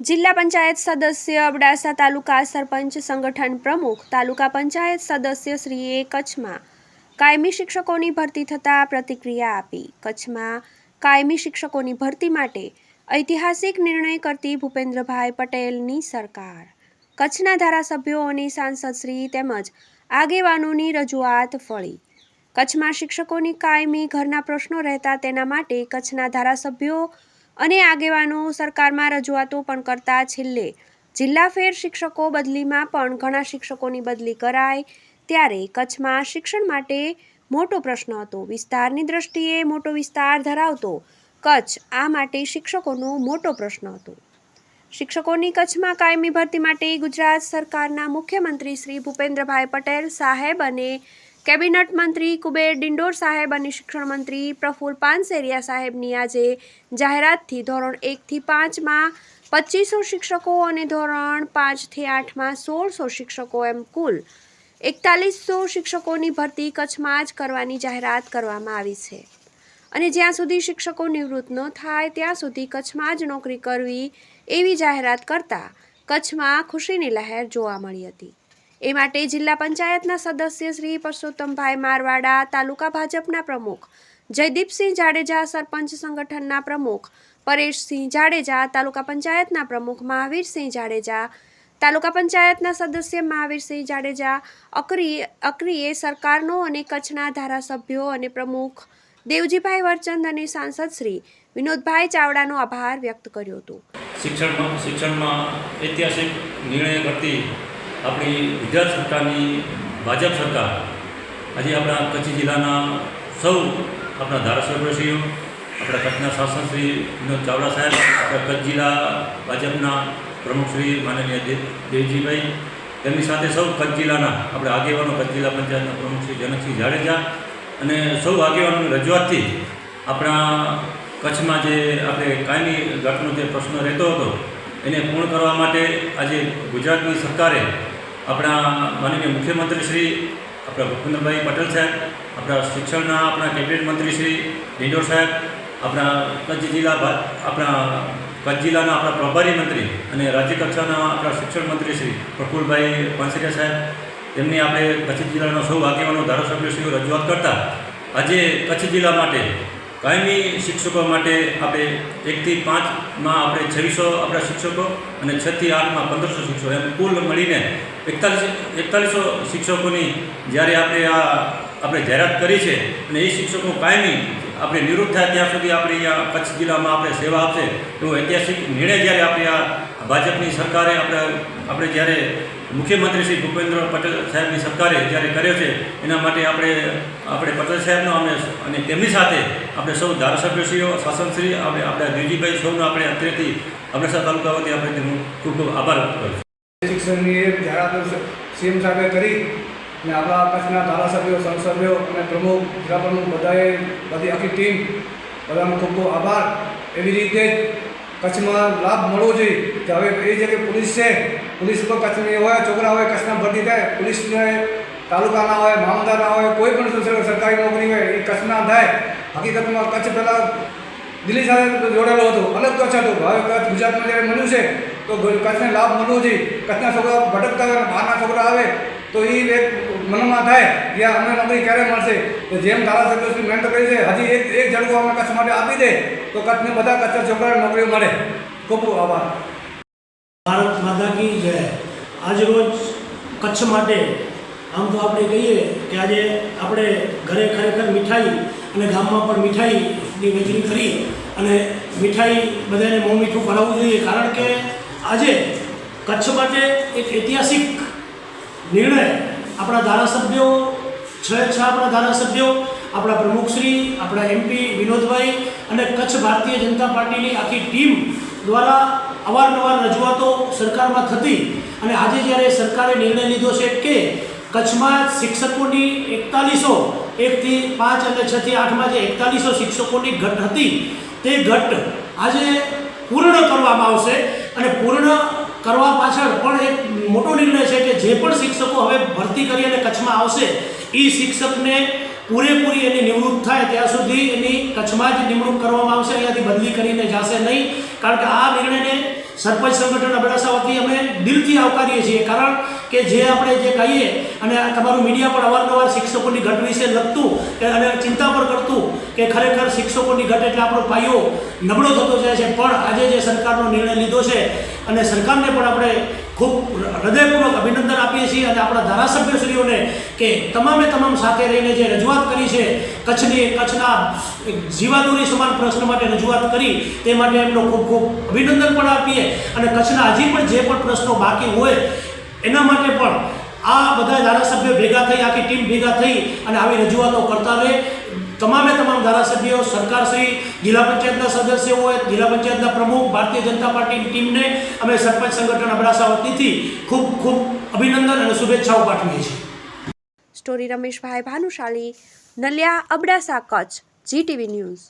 જિલ્લા પંચાયત સદસ્ય અબડાસા તાલુકા સરપંચ સંગઠન પ્રમુખ તાલુકા પંચાયત સદસ્ય શ્રીએ કચ્છમાં કાયમી શિક્ષકોની ભરતી થતાં પ્રતિક્રિયા આપી. કચ્છમાં કાયમી શિક્ષકોની ભરતી માટે ઐતિહાસિક નિર્ણય કરતી ભૂપેન્દ્રભાઈ પટેલની સરકાર. કચ્છના ધારાસભ્યો અને સાંસદશ્રી તેમજ આગેવાનોની રજૂઆત ફળી. કચ્છમાં શિક્ષકોની કાયમી ઘરના પ્રશ્નો રહેતા તેના માટે કચ્છના ધારાસભ્યો અને આગેવાનો સરકારમાં રજૂઆતો પણ કરતા છેલ્લે જિલ્લા ફેર શિક્ષકો બદલીમાં પણ ઘણા શિક્ષકોની બદલી કરાય ત્યારે કચ્છમાં શિક્ષણ માટે મોટો પ્રશ્ન હતો. વિસ્તારની દ્રષ્ટિએ મોટો વિસ્તાર ધરાવતો કચ્છ આ માટે શિક્ષકોનો મોટો પ્રશ્ન હતો. શિક્ષકોની કચ્છમાં કાયમી ભરતી માટે ગુજરાત સરકારના મુખ્યમંત્રી શ્રી ભૂપેન્દ્રભાઈ પટેલ સાહેબ અને કેબિનેટ મંત્રી કુબેર ડિંડોર સાહેબ અને શિક્ષણ મંત્રી પ્રફુલ પાનસેરિયા સાહેબની આજે જાહેરાતથી ધોરણ એકથી પાંચમાં પચીસો શિક્ષકો અને ધોરણ પાંચથી આઠમાં સોળસો શિક્ષકો એમ કુલ એકતાલીસો શિક્ષકોની ભરતી કચ્છમાં જ કરવાની જાહેરાત કરવામાં આવી છે. અને જ્યાં સુધી શિક્ષકો નિવૃત્ત ન થાય, ત્યાં સુધી કચ્છમાં જ નોકરી કરવી એવી જાહેરાત કરતાં કચ્છમાં ખુશીની લહેર જોવા મળી હતી. એ માટે જિલ્લા પંચાયતના સદસ્ય શ્રી પરસોત્તમભાઈ મારવાડા, તાલુકા ભાજપના પ્રમુખ જયદીપસિંહ જાડેજા, સરપંચ સંગઠનના પ્રમુખ પરેશસિંહ જાડેજા, તાલુકા પંચાયતના પ્રમુખ મહાવીરસિંહ જાડેજા, તાલુકા પંચાયતના સદસ્ય મહાવીરસિંહ જાડેજા, અકરી, અકરીએ સરકારનો અને કચ્છના ધારાસભ્યો અને પ્રમુખ દેવજીભાઈ વરચંદ અને સાંસદ શ્રી વિનોદભાઈ ચાવડાનો આભાર વ્યક્ત કર્યો હતો. શિક્ષણમાં શિક્ષણમાં ઐતિહાસિક નિર્ણય કરતી આપણી ગુજરાત સરકારની, ભાજપ સરકાર, આજે આપણા કચ્છ જિલ્લાના સૌ આપણા ધારાસભ્યશ્રીઓ, આપણા કચ્છના શાસનશ્રી વિનોદ ચાવડા સાહેબ, આપણા કચ્છ જિલ્લા ભાજપના પ્રમુખશ્રી માનનીય દેવજીભાઈ, તેમની સાથે સૌ કચ્છ જિલ્લાના આપણે આગેવાનો, કચ્છ જિલ્લા પંચાયતના પ્રમુખશ્રી જનકસિંહ જાડેજા અને સૌ આગેવાનોની રજૂઆતથી આપણા કચ્છમાં જે આપણે કાયમી ઘટનો જે પ્રશ્ન રહેતો હતો, એને પૂર્ણ કરવા માટે આજે ગુજરાતની સરકારે આપણા માનનીય મુખ્યમંત્રી શ્રી આપણા ભૂપેન્દ્રભાઈ પટેલ સાહેબ, આપણા શિક્ષણના આપણા કેબિનેટ મંત્રી શ્રી ડિંડોર સાહેબ, આપણા કચ્છ જિલ્લા આપણા કચ્છ જિલ્લાના આપણા પ્રભારી મંત્રી અને રાજ્ય કક્ષાના આપણા શિક્ષણ મંત્રી શ્રી પ્રફુલભાઈ પાનસેરિયા સાહેબ, તેમની આપણે કચ્છ જિલ્લાના સૌ આગેવાનો ધારાસભ્યશ્રીઓ રજૂઆત કરતા આજે કચ્છ જિલ્લા માટે કાયમી શિક્ષકો માટે આપણે એકથી પાંચમાં આપણે છવ્વીસો આપણા શિક્ષકો અને છથી આઠમાં પંદરસો શિક્ષકો. એમ કુલ મળીને એકતાલીસ, એકતાલીસો શિક્ષકોની જ્યારે આપણે આ આપણે જાહેરાત કરી છે અને એ શિક્ષકો કાયમી આપણે નિવૃત્ત થાય ત્યાં સુધી આપણે અહીંયા કચ્છ જિલ્લામાં આપણે સેવા આપશે. એવો ઐતિહાસિક નિર્ણય જ્યારે આપણે આ ભાજપની સરકારે આપણે આપણે જ્યારે મુખ્યમંત્રી શ્રી ભૂપેન્દ્ર પટેલ સાહેબની સરકારે જ્યારે કર્યો છે, એના માટે આપણે આપણે પટેલ સાહેબનો અમે અને તેમની સાથે આપણે સૌ ધારાસભ્યશ્રીઓ, શાસનશ્રી, આપણે આપણા દિલજીભાઈ સૌનો આપણે અત્રેથી અબડાસા તાલુકા વતી આપણે તેમનો ખૂબ ખૂબ આભાર વ્યક્ત કરું છું. શિક્ષણની જાહેરાત સીએમ સાહેબે કરી અને આપણા કચ્છના ધારાસભ્યો સંસદીઓ અને પ્રમુખ, જિલ્લા પ્રમુખ બધાએ બધી આખી ટીમ બધાનો ખૂબ ખૂબ આભાર. એવી રીતે જ કચ્છમાં લાભ મળવો જોઈએ કે હવે એ જગ્યાએ પોલીસ છે, પોલીસ પણ કચ્છની હોય, છોકરા હોય, કચ્છના ભરતી થાય, પોલીસને તાલુકાના હોય મામલદારના હોય, કોઈ પણ સર- સરકારી નોકરી હોય, એ કચ્છના થાય. હકીકતમાં કચ્છ પહેલાં દિલ્હી સાથે જોડેલો હતો, અલગ કચ્છ હતો. હવે કચ્છ ગુજરાતમાં જ્યારે મળ્યું છે, તો ગ- કચ્છને લાભ મળવો જોઈએ. કચ્છના છોકરા ભટકતા હોય અને બહારના છોકરા આવે, તો એ એક મનમાં થાય કે અમને નોકરી ક્યારે મળશે? તો જેમ ધારાસભ્યો શ્રી મહેનત કરી છે, હજી એક એક ઝડકો અમે કચ્છ માટે આપી દે, તો કચ્છને બધા કચ્છ છોકરાને નોકરીઓ મળે. ખૂબ ખૂબ આભાર. ભારત માતા કી જય. આજરોજ કચ્છ માટે આમ તો આપણે કહીએ કે આજે આપણે ઘરે ખરેખર મીઠાઈ અને ગામમાં પણ મીઠાઈની વહેંચણી કરી અને મીઠાઈ બધાને મોં મીઠું પડાવવું જોઈએ. કારણ કે આજે કચ્છ માટે એક ઐતિહાસિક નિર્ણય આપણા ધારાસભ્યો છ છ આપણા ધારાસભ્યો, આપણા પ્રમુખશ્રી, આપણા એમપી વિનોદભાઈ અને કચ્છ ભારતીય જનતા પાર્ટીની આખી ટીમ દ્વારા અવારનવાર રજૂઆતો સરકારમાં થતી અને આજે જ્યારે સરકારે નિર્ણય લીધો છે કે કચ્છમાં શિક્ષકોની એકતાલીસો એકથી પાંચ અને છથી આઠમાં જે એકતાલીસો શિક્ષકોની ઘટ હતી, તે ઘટ આજે પૂર્ણ કરવામાં આવશે અને પૂર્ણ કરવા પાછળ પણ એક મોટો નિર્ણય છે કે જે પણ શિક્ષકો હવે ભરતી કરી અને કચ્છમાં આવશે એ શિક્ષકને પૂરેપૂરી એની નિવૃત્ત થાય ત્યાં સુધી એની કચ્છમાં જ નિમણૂક કરવામાં આવશે, અહીંયાથી બદલી કરીને જશે નહીં. કારણ કે આ નિર્ણયને સરપંચ સંગઠન અબડાસા વતી અમે દિલથી આવકારીએ છીએ. કારણ કે જે આપણે જે કહીએ અને તમારું મીડિયા પણ અવારનવાર શિક્ષકોની ઘટ વિશે લખતું કે અને ચિંતા પણ કરતું કે ખરેખર શિક્ષકોની ઘટ એટલે આપણો પાયો નબળો થતો જાય છે. પણ આજે જે સરકારનો નિર્ણય લીધો છે અને સરકારને પણ આપણે ખૂબ હૃદયપૂર્વક અભિનંદન આપીએ છીએ અને આપણા ધારાસભ્યશ્રીઓને કે તમામે તમામ સાથે રહીને જે રજૂઆત કરી છે, કચ્છની કચ્છના જીવાદોરી સમાન પ્રશ્ન માટે રજૂઆત કરી, તે માટે એમનો ખૂબ ખૂબ અભિનંદન પણ આપીએ અને કચ્છના હજી પણ જે પણ પ્રશ્નો બાકી હોય, એના માટે પણ આ બધા ધારાસભ્યો ભેગા થઈ, આખી ટીમ ભેગા થઈ અને આવી રજૂઆતો કરતા રહે. તમામે તમામ ધારાસભ્યો સરકારશ્રી જિલ્લા પંચાયતના સદસ્યો જિલ્લા પંચાયતના પ્રમુખ, ભારતીય જનતા પાર્ટીની ટીમને અમે સરપંચ સંગઠન અબડાસા વતીથી ખૂબ ખૂબ અભિનંદન અને શુભેચ્છાઓ પાઠવીએ છીએ. Story Rameshbhai Bhanushali, Naliya Abdasa Kutch GTV news.